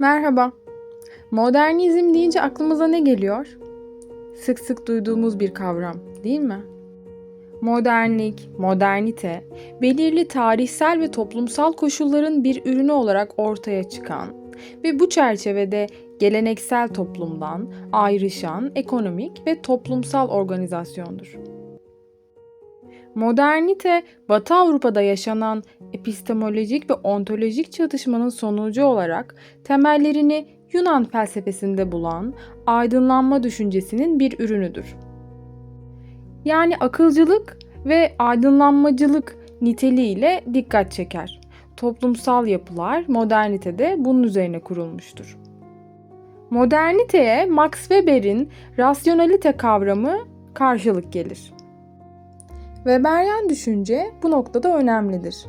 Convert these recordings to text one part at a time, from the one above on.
Merhaba. Modernizm deyince aklımıza ne geliyor? Sık sık duyduğumuz bir kavram, değil mi? Modernlik, modernite, belirli tarihsel ve toplumsal koşulların bir ürünü olarak ortaya çıkan ve bu çerçevede geleneksel toplumdan ayrışan ekonomik ve toplumsal organizasyondur. Modernite, Batı Avrupa'da yaşanan epistemolojik ve ontolojik çatışmanın sonucu olarak temellerini Yunan felsefesinde bulan aydınlanma düşüncesinin bir ürünüdür. Yani akılcılık ve aydınlanmacılık niteliğiyle dikkat çeker. Toplumsal yapılar modernitede bunun üzerine kurulmuştur. Moderniteye Max Weber'in rasyonalite kavramı karşılık gelir. Weberyen düşünce bu noktada önemlidir.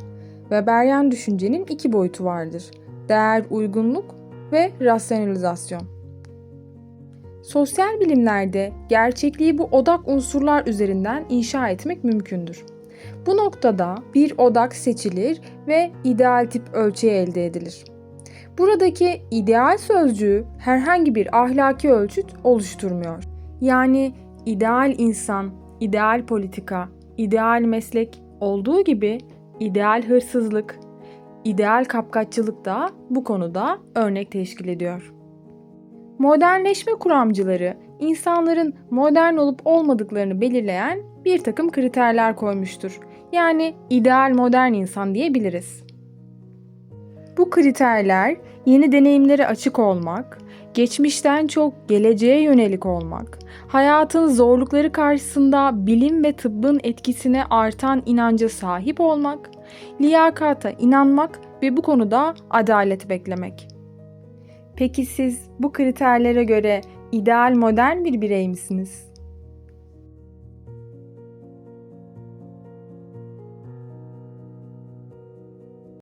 Weberyen düşüncenin iki boyutu vardır. Değer uygunluk ve rasyonalizasyon. Sosyal bilimlerde gerçekliği bu odak unsurlar üzerinden inşa etmek mümkündür. Bu noktada bir odak seçilir ve ideal tip ölçü elde edilir. Buradaki ideal sözcüğü herhangi bir ahlaki ölçüt oluşturmuyor. Yani ideal insan, ideal politika, ideal meslek olduğu gibi ideal hırsızlık, ideal kapkaççılık da bu konuda örnek teşkil ediyor. Modernleşme kuramcıları insanların modern olup olmadıklarını belirleyen bir takım kriterler koymuştur. Yani ideal modern insan diyebiliriz. Bu kriterler yeni deneyimlere açık olmak, geçmişten çok geleceğe yönelik olmak, hayatın zorlukları karşısında bilim ve tıbbın etkisine artan inanca sahip olmak, liyakata inanmak ve bu konuda adalet beklemek. Peki siz bu kriterlere göre ideal modern bir birey misiniz?